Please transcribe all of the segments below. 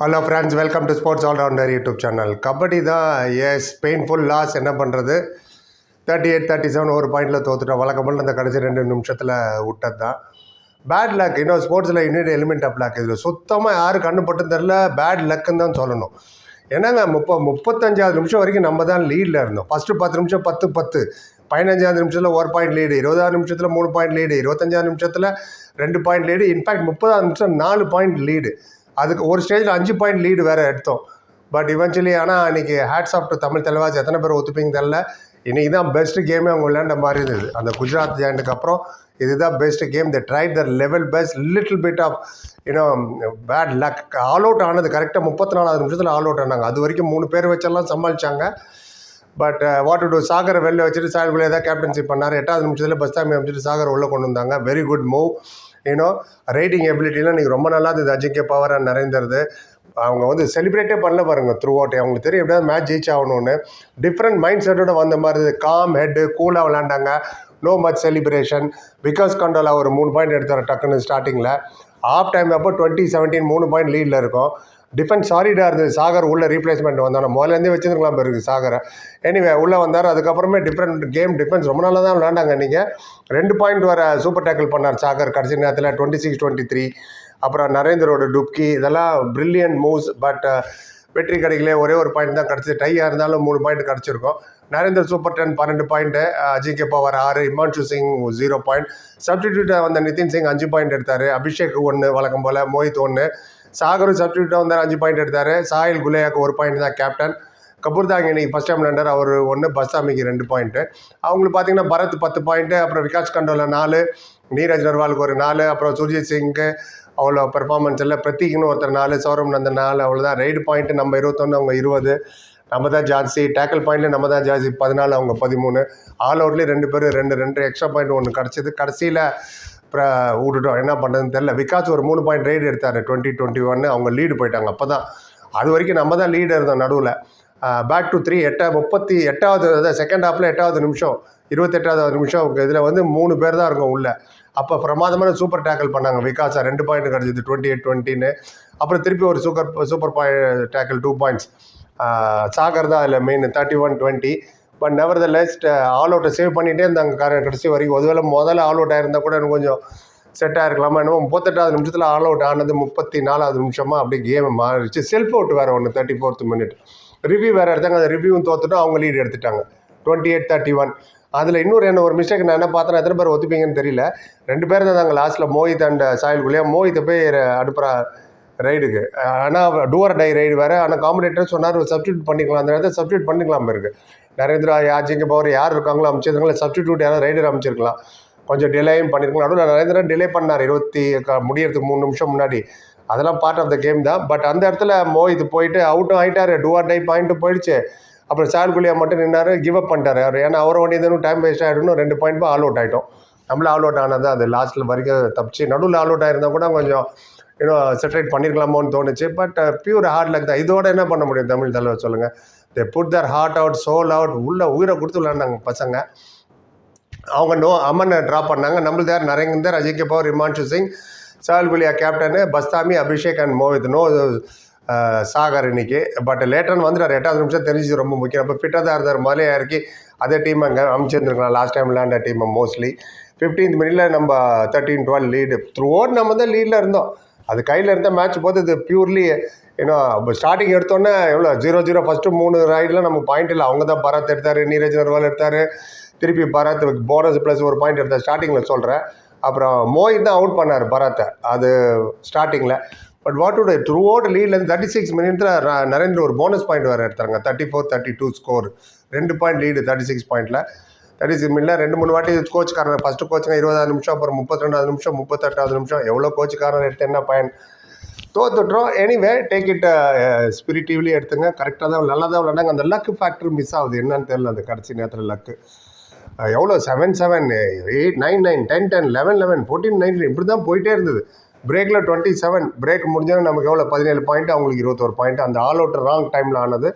Hello friends welcome to sports allrounder YouTube channel kabaddi தான் is painful loss என்ன பண்ணுறது thirty eight thirty seven ஒரு பாயிண்டில் தோத்துட்டோம் வழக்கம்போல் அந்த கடைசி ரெண்டு நிமிஷத்தில் விட்டது தான். பேட் லக் இன்னும் ஸ்போர்ட்ஸில் இன்னொரு எலிமெண்ட் ஆஃப் லக் இதில் சுத்தமாக யாரும் கண்ணு பட்டு தெரில பேட் லக்குன்னு தான் சொல்லணும். என்னங்க முப்ப முப்பத்தஞ்சாவது நிமிஷம் வரைக்கும் நம்ம தான் லீடில் இருந்தோம். ஃபஸ்ட்டு பத்து நிமிஷம் பத்து பத்து. பதினஞ்சாவது நிமிஷத்தில் ஒரு பாயிண்ட் லீடு இருபதாவது நிமிஷத்தில் மூணு பாயிண்ட் லீடு இருபத்தஞ்சாவது நிமிஷத்தில் ரெண்டு பாயிண்ட் லீடு இன்ஃபேக்ட் முப்பதாவது நிமிஷம் நாலு பாயிண்ட் லீடு அதுக்கு ஒரு ஸ்டேஜில் அஞ்சு பாயிண்ட் லீடு வேறு எடுத்தோம். பட் இவென்ச்சுவலி ஆனால் இன்றைக்கி hats off to Tamil Thalaivas எத்தனை பேர் ஒத்துப்பீங்க தெரில இன்றைக்கி தான் பெஸ்ட்டு கேமே அவங்க விளையாண்ட மாதிரி இருந்தது. அந்த குஜராத் ஜாயிண்ட்டுக்கு அப்புறம் இதுதான் best game the tried the level best little bit of you know bad luck all out ஆனது கரெக்டாக முப்பத்தி நாலாவது நிமிஷத்தில் ஆல் அவுட் ஆனாங்க. அது வரைக்கும் மூணு பேர் வச்செல்லாம் சமாளித்தாங்க பட் வாட் uh, டு சாகரை வெளில வச்சுட்டு சாகுலே ஏதாவது கேப்டன்ஷிப் பண்ணார். எட்டாவது நிமிஷத்தில் பஸ்தாமி அமைச்சிட்டு சாகர் உள்ளே கொண்டு வந்தாங்க. Very good move you know raiding எபிலிட்டிலாம் இன்றைக்கி ரொம்ப நல்லா இருந்தது அஜிங்கே பவர் நிறைந்தது. அவங்க வந்து செலிப்ரேட்டே பண்ணல பாருங்கள் த்ரூ அவுட் அவங்களுக்கு தெரியும் எப்படியாவது மேட்ச் ஜெயிச்சு ஆகணும்னு டிஃப்ரெண்ட் மைண்ட் செட்டோட வந்த மாதிரி இருந்தது காம் ஹெட்டு கூலாக விளாண்டாங்க நோ மச் செலிப்ரேஷன் பிகாஸ் கண்டோலா ஒரு மூணு பாயிண்ட் எடுத்தார் டக்குன்னு ஸ்டார்டிங்கில் ஆஃப் டைம் அப்போ டுவெண்ட்டி செவன்டீன் மூணு பாயிண்ட் லீடில் இருக்கும். டிஃபென்ஸ் சாலிடாக இருந்தது. சாகர் உள்ளே ரீப்ளேஸ்மெண்ட் வந்தாங்க முதலேருந்தே வச்சுருக்கலாம் பிறகு சாகரை. எனிவே உள்ளே வந்தார். அதுக்கப்புறமே டிஃப்ரெண்ட் கேம் டிஃபென்ஸ் ரொம்ப நாளாக தான் விளாண்டாங்க நீங்கள் ரெண்டு பாயிண்ட் வர சூப்பர் டேக்கிள் பண்ணார் சாகர் கடைசி நேரத்தில் டுவெண்ட்டி சிக்ஸ் டுவெண்ட்டி த்ரீ அப்புறம் நரேந்திரோட டுப்கி இதெல்லாம் பிரில்லியன்ட் மூவ்ஸ் பட் வெற்றி கிடைக்கல ஒரே ஒரு பாயிண்ட் தான் கிடச்சி டையாக இருந்தாலும் மூணு பாயிண்ட் கிடச்சிருக்கும். நரேந்தர் சூப்பர் டென் பன்னெண்டு பாயிண்ட்டு அஜிங்கே பவர் ஆறு இமான்ஷு சிங் ஜீரோ பாயிண்ட் சப்ஸ்டிடியூட்டாக வந்த நிதின் சிங் அஞ்சு பாயிண்ட் எடுத்தார். அபிஷேக் ஒன்று வழக்கம் போல் மோஹித் ஒன்று சாகரும் சப்ஸ்டியூட்டாக வந்தார் அஞ்சு பாயிண்ட் எடுத்தார். சாயல் குலேயாக்கு ஒரு பாயிண்ட் தான் கேப்டன் கபூர்தாங் இன்றைக்கி ஃபஸ்ட் டைம் விளாண்டார் அவர் ஒன்று பஸ்தாமிக்கு ரெண்டு பாயிண்ட்டு அவங்களுக்கு பார்த்தீங்கன்னா பரத் பத்து பாயிண்ட்டு அப்புறம் விகாஸ் கண்டோல நாலு நீரஜ் நர்வாலுக்கு ஒரு நாலு அப்புறம் சுர்ஜித் சிங்க்கு அவ்வளோ பெர்ஃபார்மன்ஸ் இல்லை. பிரத்தீக்னு ஒருத்தர் நாலு சௌரம் நந்தன் நாலு அவ்வளோதான் ரைடு பாயிண்ட்டு நம்ம இருபத்தொன்று அவங்க இருபது. நம்ம தான் ஜாஸ்தி டேக்கிள் பாயிண்ட்டில் நம்ம தான் ஜாஸ்தி பதினாலு அவங்க பதிமூணு. ஆல் அவுட்லேயே ரெண்டு பேர் ரெண்டு ரெண்டு எக்ஸ்ட்ரா பாயிண்ட் ஒன்று கிடச்சிது. கடைசியில் விட்டுட்டோம். என்ன பண்ணுறதுன்னு தெரில விகாஸ் ஒரு மூணு பாயிண்ட் ரைடு எடுத்தார். டுவெண்ட்டி டுவெண்ட்டி ஒன்று அவங்க லீடு போயிட்டாங்க. அப்போ தான் அது வரைக்கும் நம்ம தான் லீடு இருந்தோம் நடுவில். பேக் டு த்ரீ எட்டா முப்பத்தி எட்டாவது அதாவது செகண்ட் ஹாஃபில் எட்டாவது நிமிஷம் இருபத்தெட்டாவது நிமிஷம் இதில் வந்து மூணு பேர் தான் இருக்கும் உள்ளே. அப்போ பிரமாதமான சூப்பர் டேக்கிள் பண்ணாங்க விகாஸா ரெண்டு பாயிண்ட் கிடச்சிது. டுவெண்ட்டி எயிட் டுவெண்ட்டின்னு அப்புறம் திருப்பி ஒரு super super point tackle two points Sagar தான் அதில் main thirty one twenty but nevertheless all அவுட்டை save பண்ணிகிட்டே இருந்தாங்க கார கடைசி வரைக்கும். ஒருவேளை முதல்ல ஆல் அவுட் ஆயிருந்தால் கூட எனக்கு கொஞ்சம் செட்டாக இருக்கலாமா என்னமோ முப்பத்தெட்டாவது நிமிஷத்தில் ஆல் அவுட் ஆனது முப்பத்தி நாலாவது நிமிஷமாக அப்படியே கேம் மாறிடுச்சு. செல்ஃப் அவுட் வேறு ஒன்று தேர்ட்டி ஃபோர்த் மினிட் ரிவ்யூ வேறு எடுத்தாங்க. அந்த ரிவ்யூவும் தோத்துட்டோம். அவங்க லீடு எடுத்துட்டாங்க. டுவெண்ட்டி எயிட் தேர்ட்டி ஒன் அதில் இன்னொரு என்ன ஒரு மிஸ்டேக் நான் என்ன பார்த்தேன்? எத்தனை பேர் ஒத்துப்பீங்கன்னு தெரியல. ரெண்டு பேர் தான் தாங்க லாஸ்ட்டில் மோஹித் அண்ட் uh, சாயல்குள்ளேயே மோஹித்தை போய் அடுப்புறா ரைடுக்கு. ஆனால் டூவர் டை ரைடு வேறு. ஆனால் காம்படேட்டர் சொன்னார் சப்ஸ்டியூட் பண்ணிக்கலாம். அந்த நேரத்தில் சப்ஸ்டியூட் பண்ணிக்கலாம் இருக்கு நரேந்திரா யாஜிங்க பவர் யார் இருக்காங்களோ அமைச்சிருக்காங்களோ சப்ஸ்டியூட் யாராவது ரைடர் அமைச்சிருக்கலாம். கொஞ்சம் டிலேயும் பண்ணியிருக்கலாம் நடுவில் நரேந்திரா டிலே பண்ணார். இருபத்தி முடியறதுக்கு மூணு நிமிஷம் முன்னாடி. அதெல்லாம் பார்ட் ஆஃப் த கேம் தான். பட் அந்த இடத்துல மோஹித் போயிட்டு அவுட்டும் ஆகிட்டார் டூஆர் டை பாயிண்ட்டும் போயிடுச்சு. அப்புறம் சால்குலியா மட்டும் நின்னார். கிவ் அப் பண்ணிட்டார். அவர் ஏன்னா அவரை வேண்டியதுன்னு டைம் வேஸ்ட் ஆகிடணும் ரெண்டு பாயிண்ட் ஆல் அவுட் ஆகிட்டோம் நம்மளும் ஆல் அவுட் ஆனது அது. லாஸ்ட்டில் வரைக்கும் தப்பிச்சு நடுவில் ஆல் அவுட் ஆயிருந்தா கூட கொஞ்சம் ஏன்னோ செட்டரேட் பண்ணியிருக்கலாமோன்னு தோணுச்சு பட் பியூர் ஹார்ட் லக் தான். இதோட என்ன பண்ண முடியும் தமிழ் தலைவர் சொல்லுங்கள் they put their heart out soul out உள்ள உயிரை கொடுத்து விளாண்டாங்க பசங்க. அவங்க நோ அம்மனை ட்ராப் பண்ணாங்க. நம்மளுக்கு யார் Narender Ajinkya Pawar Himanshu Singh Sahil Gulia captain பஸ்தாமி Abhishek and Mohit no Sagar இன்னைக்கு. பட் லேட்டர்னு வந்துட்டார். எட்டாவது நிமிஷம் தெரிஞ்சது ரொம்ப முக்கியம். அப்போ ஃபிட்டாக தான் இருந்தார் மலையா இறக்கி அதே டீம் அங்கே அமைச்சிருந்துருக்கலாம். லாஸ்ட் டைம் விளாண்ட டீமை மோஸ்ட்லி ஃபிஃப்டீன்த் மினிட்ல நம்ம thirteen twelve lead throughout நம்ம தான் லீடில் இருந்தோம். அது கையில் இருந்த மேட்ச் போது இது பியூர்லி ஏன்னா ஸ்டார்டிங் எடுத்தோன்னே எவ்வளோ ஜீரோ ஜீரோ ஃபஸ்ட்டு மூணு ரைடில் நம்ம பாயிண்ட் இல்லை. அவங்க தான் பரத் எடுத்தார் நீரஜ் நர்வால் எடுத்தார். திருப்பி பரத் போனஸ் ப்ளஸ் ஒரு பாயிண்ட் எடுத்தார் ஸ்டார்டிங்கில் சொல்கிறேன் அப்புறம் மோஹித் தான் அவுட் பண்ணார் பரத்தை. அது ஸ்டார்டிங்கில் but what to throughout லீட்லேருந்து தேர்ட்டி சிக்ஸ் மினிட்ஸில் நரேந்திர ஒரு போனஸ் பாயிண்ட் வேறு எடுத்தாங்க thirty four thirty two score ரெண்டு பாயிண்ட் லீடு தேர்ட்டி சிக்ஸ் பாயிண்டில் தட் இஸ் மினிட்ல ரெண்டு மூணு வாட்டி கோச்சுக்காரன் ஃபஸ்ட்டு கோச்சுங்க இருபதாவது நிமிஷம் அப்புறம் முப்பத்தி ரெண்டாவது நிமிஷம் முப்பத்தெட்டாவது நிமிஷம். எவ்வளோ கோச்சுக்காரன் எடுத்து என்ன பயன்? தோத்துட்றோம் எனிவே டேக் இட் ஸ்பிரிட்டிவ்லி எடுத்துங்க. கரெக்டாக தான் நல்லா தான் விளாண்டாங்க அந்த லக்கு ஃபேக்டர் மிஸ் ஆகுது. என்னன்னு தெரில அந்த கடைசி நேரத்தில் லக்கு எவ்வளோ? Seven seven eight nine nine ten ten eleven eleven fourteen nineteen இப்படி தான் போயிட்டே இருந்தது. பிரேக்கில் டுவெண்ட்டி செவன் பிரேக் முடிஞ்சோன்னா நமக்கு எவ்வளோ? பதினேழு பாயிண்ட் அவங்களுக்கு இருபத்தோரு பாயிண்ட் அந்த ஆல் அவுட் ராங் டைமில் ஆனது.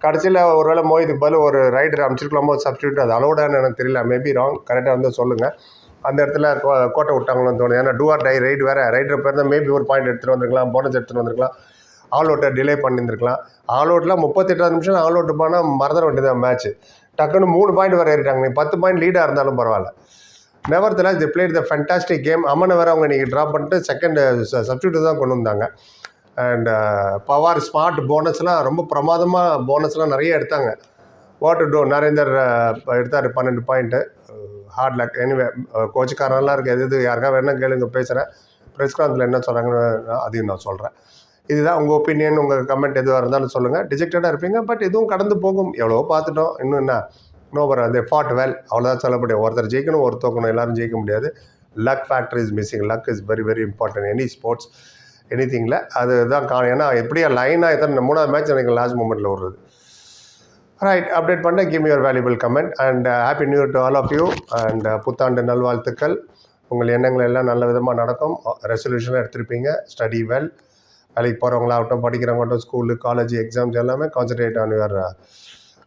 கடைசியில் ஒருவேளை மோஹித்துக்கு பதில் ஒரு ரைடர் அமைச்சிருக்கலாமோ சப்ஸ்டியூட் அது அலோடான்னு எனக்கு தெரியல மேபி ராங் கரெக்டாக வந்து சொல்லுங்கள் அந்த இடத்துல கோ- கோட்டை விட்டாங்களோன்னு தோணுது. ஏன்னா டூஆர் டை ரைடு வேறு. ரைடர் பேர் தான் மேபி ஒரு பாயிண்ட் எடுத்துகிட்டு வந்திருக்கலாம் போனஸ் எடுத்துகிட்டு வந்திருக்கலாம். ஆல் அவுட்டை டிலே பண்ணியிருந்துருக்கலாம். ஆல் அவுட்டில் முப்பத்தெட்டாவது நிமிஷம் ஆல் அவுட் போனால் மறந்துட வேண்டியதான் மேட்ச் டக்குன்னு மூணு பாயிண்ட் வர ஏறிட்டாங்க. நீ பத்து பாயிண்ட் லீடாக இருந்தாலும் பரவாயில்ல. Nevertheless the played the fantastic game அம்மனை வேறு அவங்க இன்றைக்கி ட்ராப் பண்ணிட்டு செகண்ட் சப்ஸ்டியூட் தான் கொண்டு வந்தாங்க. அண்ட் பவார் ஸ்மார்ட் போனஸ்லாம் ரொம்ப பிரமாதமாக போனஸ்லாம் நிறைய எடுத்தாங்க. வாட் டூ நரேந்தர் uh, எடுத்தார் பன்னெண்டு point hard uh, luck anyway uh, கோச்சுக்காரன்லாம் இருக்குது எது எது யாருக்கா வேணா கேளுங்க பேசுகிறேன் ப்ரெஸ் கான்ஃபில் என்ன சொல்கிறாங்கன்னு அதையும் நான் சொல்கிறேன் இதுதான் உங்கள் ஒப்பீனியன் உங்கள் கமெண்ட் எதுவாக இருந்தாலும் சொல்லுங்கள் டிஜெக்டடாக இருப்பீங்க பட் இதுவும் கடந்து போகும். எவ்வளோ பார்த்துட்டோம். இன்னும் என்ன? நோபர் அந்த ஃபாட் வெல் அவ்வளோதான் சொல்ல முடியும் ஒருத்தர் ஜெயிக்கணும் ஒரு தோக்கணும். ஜெயிக்க முடியாது. Luck factor is missing luck is very very important any sports any திங்கில் அதுதான் கா ஏன்னா எப்படியா லைனாக எத்தனை மூணாவது மேட்ச் எனக்கு லாஸ்ட் மூமெண்ட்டில் வருது ரைட் அப்டேட் பண்ண give your valuable comment and happy new to all of you and புத்தாண்டு நல்வாழ்த்துக்கள். உங்கள் எண்ணங்கள் எல்லாம் நல்ல விதமாக நடக்கும். ரெசல்யூஷனாக எடுத்திருப்பீங்க. ஸ்டடி வெல் வேலைக்கு போகிறவங்களாகட்டும் படிக்கிறவங்கட்டும் ஸ்கூலு காலேஜ் எக்ஸாம்ஸ் எல்லாமே concentrate on your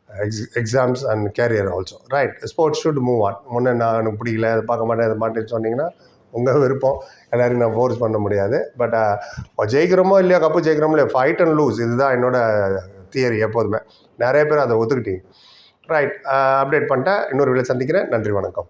ex exams and career also right sports should move on முன்னே நான் எனக்கு பிடிக்கல அதை பார்க்க மாட்டேன் அதை மாட்டேன்னு சொன்னீங்கன்னா உங்கள் விருப்பம். எல்லாரையும் நான் ஃபோர்ஸ் பண்ண முடியாது. பட் ஜெயிக்கிறோமோ இல்லையா கப்பு ஜெயிக்கிறோமோ இல்லையா ஃபைட் அண்ட் லூஸ் இதுதான் என்னோட தியரி எப்போதுமே. நிறைய பேர் அதை ஒத்துக்கிட்டீங்க. ரைட் அப்டேட் பண்ணிட்டேன். இன்னொரு வேலை சந்திக்கிறேன். நன்றி வணக்கம்.